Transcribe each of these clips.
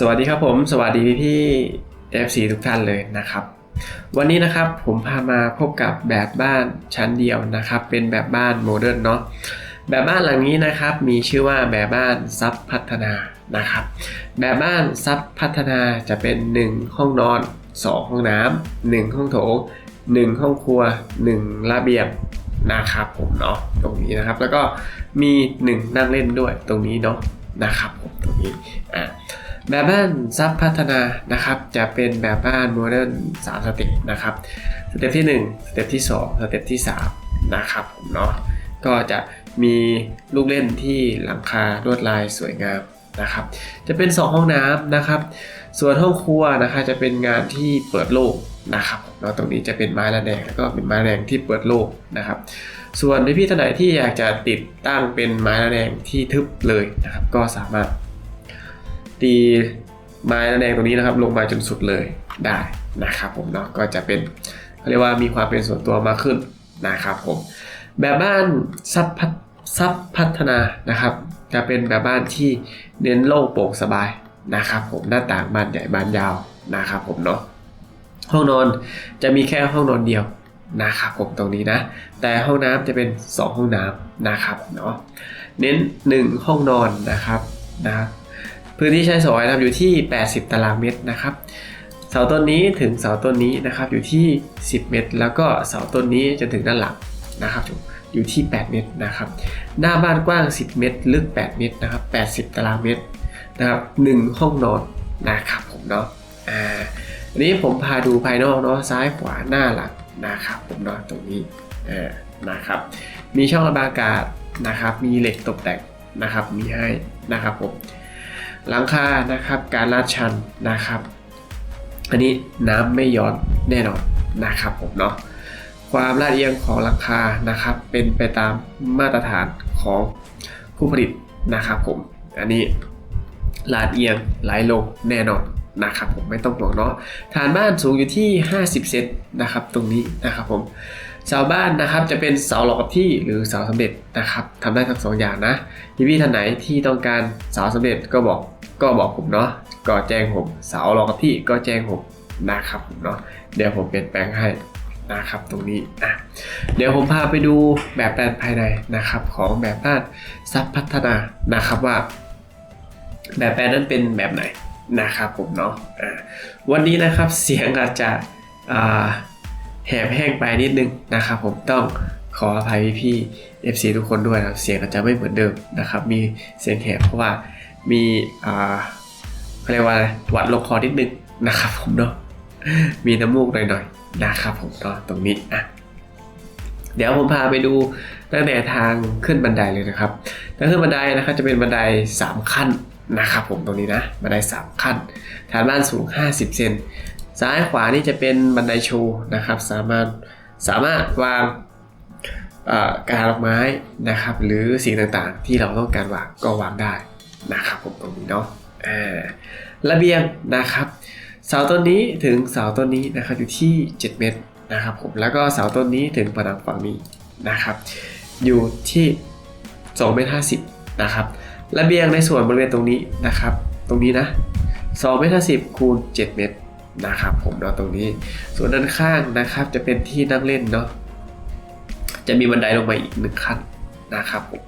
สวัสดีครับผม สวัสดีพี่พี่ FC ทุกท่านเลยนะครับ วันนี้นะครับผมพามาพบกับแบบบ้านชั้นเดียวนะครับ เป็นแบบบ้านโมเดิร์นเนาะแบบบ้านหลังนี้นะครับมีชื่อว่าแบบบ้านซับพัฒนานะครับ แบบบ้านซับพัฒนาจะเป็น 1 ห้องนอน 2 ห้องน้ำ1ห้องโถง 1 ห้องครัว 1 ระเบียงนะครับผมเนาะตรงนี้นะครับ แล้วก็มี 1 นั่งเล่นด้วยตรงนี้เนาะนะครับผมตรงนี้อ่า แบบบ้านซับพัฒนานะครับ จะเป็นแบบบ้านโมเดิร์นสามสเต็ปนะครับสเต็ปที่1สเต็ปที่ 2 สเต็ปที่ 3 นะครับผมเนาะก็จะมีลูกเล่นที่หลังคาลวดลายสวยงามนะครับ จะเป็น 2 ห้องน้ำนะครับ ส่วนห้องครัวนะคะจะเป็นงานที่เปิดโล่งนะครับเนาะตรงนี้จะเป็นไม้ระแนงแล้วก็เป็นไม้ระแนงที่เปิดโล่งนะครับ ส่วนในพี่ท่านไหนที่อยากจะติดตั้งเป็นไม้ระแนงที่ทึบเลยนะครับ ก็สามารถ ตีไม้ระแนงตรงนี้นะครับ ลงมาจนสุดเลยได้นะครับผมเนาะก็จะเป็นเขาเรียกว่ามีความเป็นส่วนตัวมากขึ้นนะครับผมแบบบ้านซับพัฒซับพัฒนานะครับ จะเป็นแบบบ้านที่เน้นโล่งโปร่งสบายนะครับ ผมหน้าต่างบานใหญ่บานยาวนะครับผมเนาะห้องนอนจะมีแค่ห้องนอนเดียวนะครับผมตรงนี้นะ แต่ห้องน้ำจะเป็น 2 ห้องน้ำนะครับเนาะเน้น 1 ห้องนอนนะครับนะครับ พื้นที่ใช้สอยนะครับอยู่ที่ 80 ตารางเมตรนะครับ เสาต้นนี้ถึงเสาต้นนี้นะครับอยู่ที่ 10 เมตร แล้วก็เสาต้นนี้จนถึงด้านหลังนะครับอยู่ที่ 8 เมตรนะครับ หน้าบ้านกว้าง 10 เมตร ลึก 8 เมตรนะครับ 80 ตารางเมตรนะครับ1ห้องนอนนะครับผมเนาะอ่าอันนี้ผมพาดูภายนอกเนาะซ้ายขวาหน้าหลังนะครับผมเนาะตรงนี้อ่านะครับ มีช่องระบายอากาศนะครับ มีเหล็กตกแต่งนะครับ มีให้นะครับผม หลังคานะครับ การลาดชันนะครับ อันนี้น้ำไม่ย้อนแน่นอนนะครับผมเนาะความลาดเอียงของหลังคานะครับ เป็นไปตามมาตรฐานของผู้ผลิตนะครับผมอันนี้ลาดเอียงไหลลงแน่นอนนะครับผมไม่ต้องห่วงเนาะฐานบ้านสูงอยู่ที่ 50 เซนนะครับ ตรงนี้นะครับผมเสาบ้านนะครับจะเป็นเสาหลอกกับที่หรือเสาสำเร็จนะครับทำได้ทั้งสองอย่างนะพี่พี่ท่านไหนที่ต้องการเสาสำเร็จก็บอก ก็บอกผมเนาะก็แจ้งผมเสารอกับที่ก็แจ้งผมนะครับผมเนาะเดี๋ยวผมเปลี่ยนแปลงให้นะครับตรงนี้อะเดี๋ยวผมพาไปดูแบบแปลนภายในนะครับ ของแบบบ้านซับพัฒนานะครับว่า แบบแปลนนั้นเป็นแบบไหนนะครับผมเนาะวันนี้นะครับเสียงอาจจะแหบแห้งไปนิดนึงนะครับผมต้องขออภัยพี่ๆ FC ทุกคนด้วยนะครับเสียงอาจจะไม่เหมือนเดิมนะครับ มีเสียงแหบเพราะว่า มีอ่าเขาเรียกว่าอะไรหวัดลงคอนิดนึงนะครับผมเนาะมีน้ำมูกหน่อยๆนะครับผมเนาะตรงนี้อะเดี๋ยวผมพาไปดูตั้งแต่ทางขึ้นบันไดเลยนะครับทางขึ้นบันไดนะครับจะเป็นบันได 3 ขั้นนะครับผมตรงนี้นะบันได 3 ขั้น ฐานบ้านสูง 50 เซนซ้ายขวานี่จะเป็นบันไดโชว์นะครับ สามารถสามารถวางกระถางดอกไม้นะครับ หรือสิ่งต่างๆ ที่เราต้องการวางก็วางได้ นะครับผมตรงนี้เนาะอ่าระเบียงนะครับเสาต้นนี้ถึงเสาต้นนี้นะครับอยู่ที่ 7 เมตรนะครับผมแล้วก็เสาต้นนี้ถึงผนังฝั่งนี้นะครับ อยู่ที่2เมตร50นะครับระเบียงในส่วนบริเวณตรงนี้นะครับ ตรงนี้นะ2เมตร50คูณ 7 เมตรนะครับผมเนาะตรงนี้ ส่วนด้านข้างนะครับจะเป็นที่นั่งเล่นเนาะจะมีบันไดลงมาอีกหนึ่งขั้นนะครับผม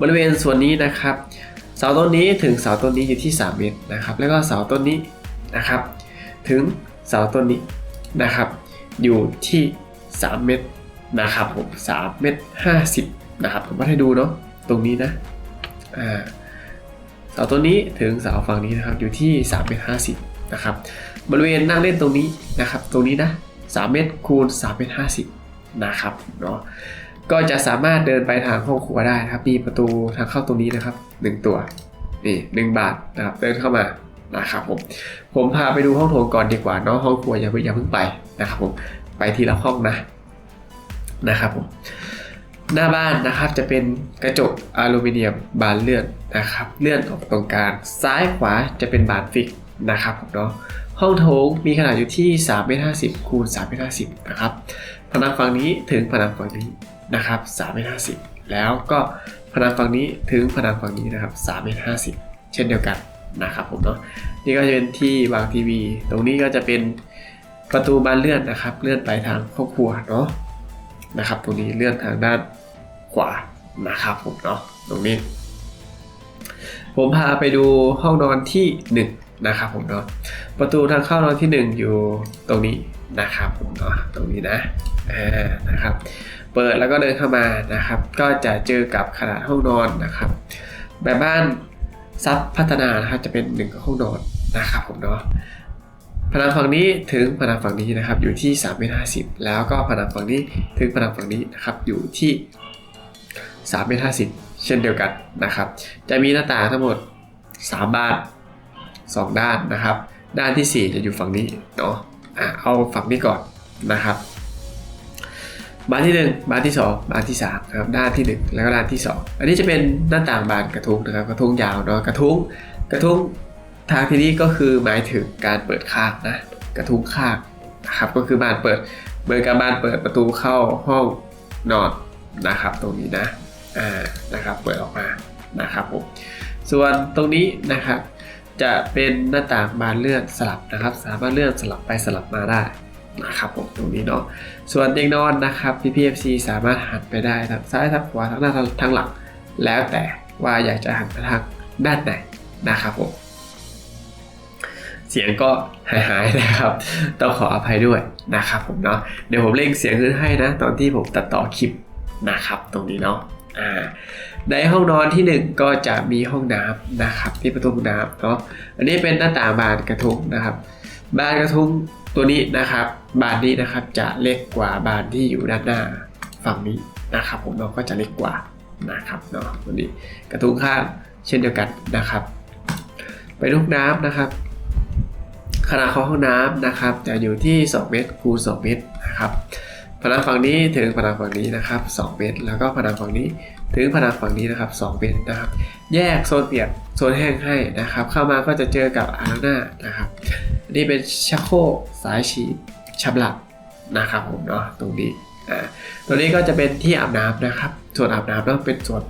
บริเวณส่วนนี้นะครับาต้นนี้ถึงเสาต้นนี้อยู่ที่ 3 เมตรนะครับ แล้วก็เสาต้นนี้นะครับ ถึงเสาต้นนี้นะครับ อยู่ที่ 3 เมตรนะครับผม3เมตร50นะครับผมมาให้ดูเนาะตรงนี้นะอ่าเสาต้นนี้ถึงเสาฝั่งนี้นะครับอยู่ที่3เมตร50นะครับบริเวณนั่งเล่นตรงนี้นะครับ ตรงนี้นะ3เมตรคูณ3เมตร50นะครับเนาะ ก็จะสามารถเดินไปทางห้องครัวได้นะครับ มีประตูทางเข้าตรงนี้นะครับหนึ่งตัวนี่หนึ่งบาทนะครับเดินเข้ามานะครับผมผมพาไปดูห้องโถงก่อนดีกว่าเนาะห้องครัวอย่าเพิ่งอย่าเพิ่งไปนะครับผมไปทีละห้องนะนะครับผมหน้าบ้านนะครับจะเป็นกระจกอลูมิเนียมบานเลื่อนนะครับเลื่อนออกตรงกลางซ้ายขวาจะเป็นบานฟิกนะครับผมเนาะห้องโถงมีขนาดอยู่ที่3เมตร50คูณ3เมตร50นะครับผนังฝั่งนี้ถึงผนังฝั่งนี้ นะครับ3เมตร50 แล้วก็ผนังฝั่งนี้ถึงผนังฝั่งนี้นะครับ3เมตร50 เช่นเดียวกันนะครับผมเนาะนี่ก็จะเป็นที่วางทีวี ตรงนี้ก็จะเป็นประตูบานเลื่อนนะครับ เลื่อนไปทางครอบครัวเนาะนะครับ ตรงนี้เลื่อนทางด้านขวานะครับผมเนาะตรงนี้ ผมพาไปดูห้องนอนที่หนึ่งนะครับผมเนาะประตูทางเข้านอนที่หนึ่งอยู่ตรงนี้นะครับผมเนาะตรงนี้นะอ่านะครับ เปิดแล้วก็เดินเข้ามานะครับ ก็จะเจอกับขนาดห้องนอนนะครับ แบบบ้านซับพัฒนานะครับจะเป็นหนึ่งห้องนอนนะครับผมเนาะผนังฝั่งนี้ถึงผนังฝั่งนี้นะครับอยู่ที่3เมตร50แล้วก็ผนังฝั่งนี้ถึงผนังฝั่งนี้นะครับอยู่ที่3เมตร50เช่นเดียวกันนะครับ จะมีหน้าต่างทั้งหมด 3 บ้าน 2 ด้านนะครับ ด้านทีสี่4 จะอยู่ฝั่งนี้เนาะเอาฝั่งนี้ก่อนนะครับ บานที่ 1 บานที่ 2 บานที่3นะครับด้านที่ 1 แล้วก็ด้านที่ 2 อันนี้จะเป็นหน้าต่างบานกระทุ้งนะครับกระทุ้งยาวเนาะกระทุ้งกระทุ้งทางที่นี้ก็คือหมายถึงการเปิดข้างนะกระทุ้งข้างนะครับก็คือบานเปิดเหมือนกับบานเปิดประตูเข้าห้องนอนนะครับ ตรงนี้นะอ่านะครับเปิดออกมานะครับผมส่วนตรงนี้นะครับจะเป็นหน้าต่างบานเลื่อนสลับนะครับ สามารถเลื่อนสลับไปสลับมาได้ นะครับผมตรงนี้เนาะส่วนเตียงนอนนะครับ PPFC สามารถหันไปได้ทั้งซ้ายทั้งขวาทั้งหน้าทั้งหลัง แล้วแต่ว่าอยากจะหันไปทางด้านไหนนะครับผมเสียงก็หายๆนะครับ ต้องขออภัยด้วยนะครับผมเนาะเดี๋ยวผมเล่งเสียงขึ้นให้นะ ตอนที่ผมตัดต่อคลิปนะครับ ตรงนี้เนาะในห้องนอนที่ 1 ก็จะมีห้องน้ำนะครับที่ประตูน้ำเนาะอันนี้เป็นหน้าต่างบานกระทุ้งนะครับ บานกระทุ้ง ตัวนี้นะครับบานนี้นะครับจะเล็กกว่าบานที่อยู่ด้านหน้าฝั่งนี้นะครับ ผมเนาก็จะเล็กกว่านะครับเนาะตัวนี้กระทุ้งข้างเช่นเดียวกันนะครับ ไปห้องน้ำนะครับ ขนาดของห้องน้ำนะครับ จะอยู่ที่ 2 เมตรคูณ2เมตรนะครับผนังฝั่งนี้ถึงผนังฝั่งนี้นะครับ 2 เมตร แล้วก็ผนังฝั่งนี้ถึงผนังฝั่งนี้นะครับ 2 เมตรนะครับ แยกโซนเปียกโซนแห้งให้นะครับ เข้ามาก็จะเจอกับอ่างหน้านะครับ นนี้เป็นชักโครกสายฉีดชับหลับนะครับผมเนาะตรงนี้อ่าตัวนี้ก็จะเป็นที่อาบน้ำนะครับ ส่วนอาบน้ำเนาะเป็นส่วน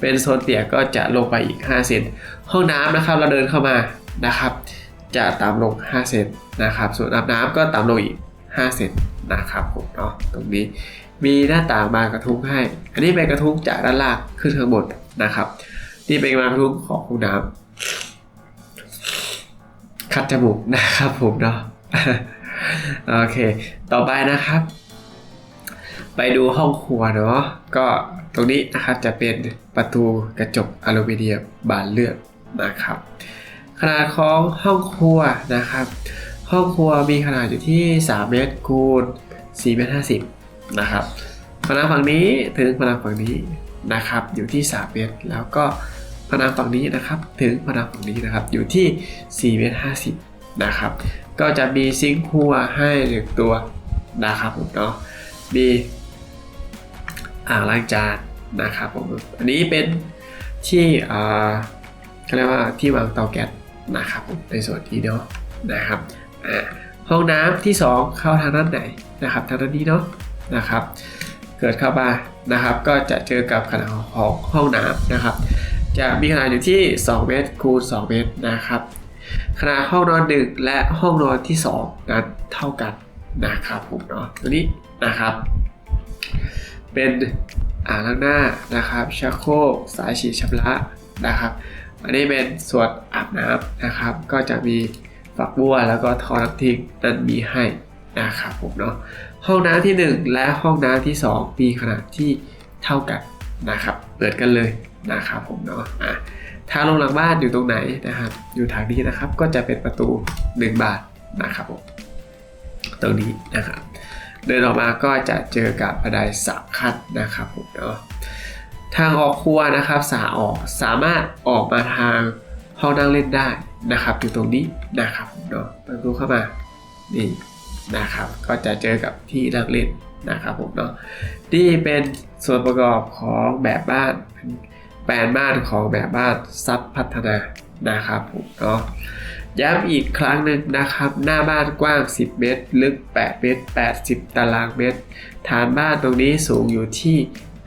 เป็นโซนเปียกก็จะลงไปอีก 5 เซนห้องน้ำนะครับเราเดินเข้ามานะครับ จะต่ำลง 5 เซนนะครับ ส่วนอาบน้ำก็ต่ำลงอีก 5 เซนนะครับผมเนาะตรงนี้มีหน้าต่างบานกระทุ้งให้ อันนี้เป็นกระทุ้งจากด้านล่างขึ้นข้างบนนะครับ นี่เป็นบานกระทุ้งของห้องน้ำ คัดจมูกนะครับผมเนาะโอเค ต่อไปนะครับ ไปดูห้องครัวเนาะก็ตรงนี้นะครับจะเป็นประตูกระจกอลูมิเนียมบานเลื่อนนะครับ ขนาดของห้องครัวนะครับ ห้องครัวมีขนาดอยู่ที่ 3 เมตรคูณ4เมตร50 นะครับผนังฝั่งนี้ถึงผนังฝั่งนี้นะครับ อยู่ที่ 3 เมตร แล้วก็ ผนังฝั่งนี้นะครับ ถึงผนังฝั่งนี้นะครับ อยู่ที่4เมตร50นะครับ ก็จะมีซิงค์ครัวให้หนึ่งตัวนะครับผมเนาะ มีอ่างล้างจานนะครับผม อันนี้เป็นที่อ่าเขาเรียกว่าที่วางเตาแก๊สนะครับผมในส่วนนี้เนาะนะครับ อ่าห้องน้ำที่ 2 เข้าทางด้านไหนนะครับทางด้านนี้เนาะนะครับ เกิดเข้ามานะครับ ก็จะเจอกับขนาดของห้องน้ำนะครับ จะมีขนาดอยู่ที่ 2 เมตรคูณ 2 เมตรนะครับ ขนาดห้องนอนหนึ่งและห้องนอนที่ 2 นั้นเท่ากันนะครับผมเนาะตัวนี้นะครับ เป็นอ่างล้างหน้านะครับชักโครกสายฉีดชำระนะครับอันนี้เป็นส่วนอาบน้ำนะครับ ก็จะมีฝักบัวแล้วก็ท่อน้ำทิ้งนั้นมีให้นะครับผมเนาะห้องน้ำที่ 1 และห้องน้ำที่ 2 มีขนาดที่เท่ากันนะครับ เปิดกันเลย นะครับผมเนาะอะทางลงหลังบ้านอยู่ตรงไหนนะครับ อยู่ทางนี้นะครับ ก็จะเป็นประตู 1 บานนะครับผม ตรงนี้นะครับ เดินออกมาก็จะเจอกับบันไดสามขั้นนะครับผมเนาะ ทางออกครัวนะครับ สาออกสามารถออกมาทางห้องนั่งเล่นได้นะครับ อยู่ตรงนี้นะครับผมเนาะเปิดประตูเข้ามา นี่นะครับ ก็จะเจอกับที่นั่งเล่นนะครับผมเนาะ นี่เป็นส่วนประกอบของแบบบ้าน แปลนบ้านของแบบบ้านซับพัฒนานะครับผมเนาะย้ำอีกครั้งหนึ่งนะครับ หน้าบ้านกว้าง 10 เมตร ลึก 8 เมตร 80 ตารางเมตร ฐานบ้านตรงนี้สูงอยู่ที่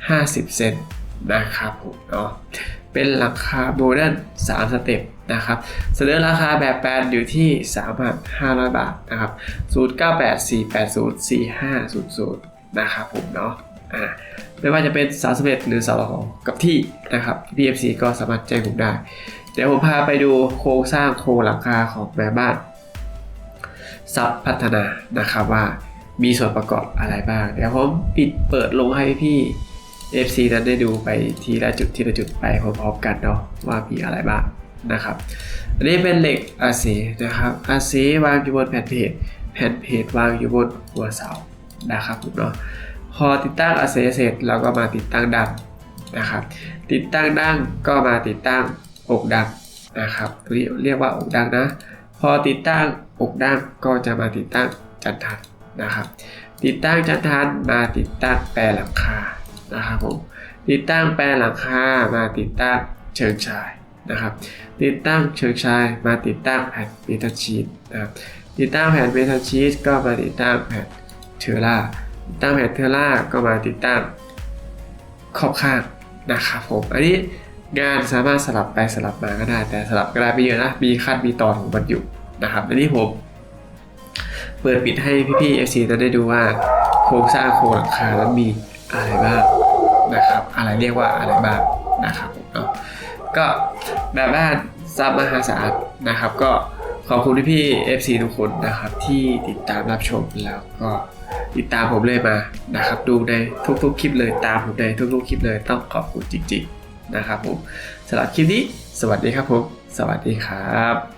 50 เซนนะครับผมเนาะเป็นหลังคาโมเดิร์น3สเต็ปนะครับ เสนอราคาแบบแปลนอยู่ที่ 3,500 บาทนะครับ 0984804500 นะครับผมเนาะอ่า ไม่ว่าจะเป็นสาวสเหรือสาวของกับที่นะครับ PFC ก็สามารถแจ้งผมได้ เดี๋ยวผมพาไปดูโครงสร้างโครงหลังคาของแบบบ้านซับพัฒนานะครับว่ามีส่วนประกอบอะไรบ้าง เดี๋ยวผมปิดเปิดลงให้พี่ FC นั้นได้ดูไปทีละจุดทีละจุดไปพร้อมๆกันเนาะว่ามีอะไรบ้างนะครับ อันนี้เป็นเหล็กอาเซนะครับอาเซวางอยู่บนแผ่นเพจแผ่นเพจวางอยู่บนหัวเสานะครับผมเนาะ พอติดตั้งอาเซเสร็จเราก็มาติดตั้งดังนะครับ ติดตั้งดังก็มาติดตั้งอกดังนะครับตัวนี้เรียกว่าอกดังนะ พอติดตั้งอกดังก็จะมาติดตั้งจันทันนะครับ ติดตั้งจันทันมาติดตั้งแปรหลังคานะครับผมติดตั้งแปรหลังคามาติดตั้งเชิงชายนะครับ ติดตั้งเชิงชายมาติดตั้งแผ่นเมทัลชีตนะครับติดตั้งแผ่นเมทัลชีตก็มาติดตั้งแผ่นเทอร่า ตั้งแผ่นเทอร่าก็มาติดตั้งขอบข้างนะครับผม อันนี้งานสามารถสลับไปสลับมาก็ได้ แต่สลับก็ได้ไม่เยอะนะ มีขั้นมีตอนของมันอยู่นะครับ อันนี้ผมเปิดปิดให้พี่ๆ FC นั้นได้ดูว่าโครงสร้างโครงหลังคานั้นมีอะไรบ้างนะครับ อะไรเรียกว่าอะไรบ้างนะครับเนาะก็แบบบ้านซับมหาศาลนะครับ ก็ขอบคุณพี่ๆ FC ทุกคนนะครับที่ติดตามรับชมแล้วก็ ติดตามผมเลยมานะครับ ดูในทุกๆคลิปเลยตามผมในทุกๆคลิปเลยต้องขอบคุณจริง ๆ นะครับผมสำหรับคลิปนี้ สวัสดีครับผม สวัสดีครับ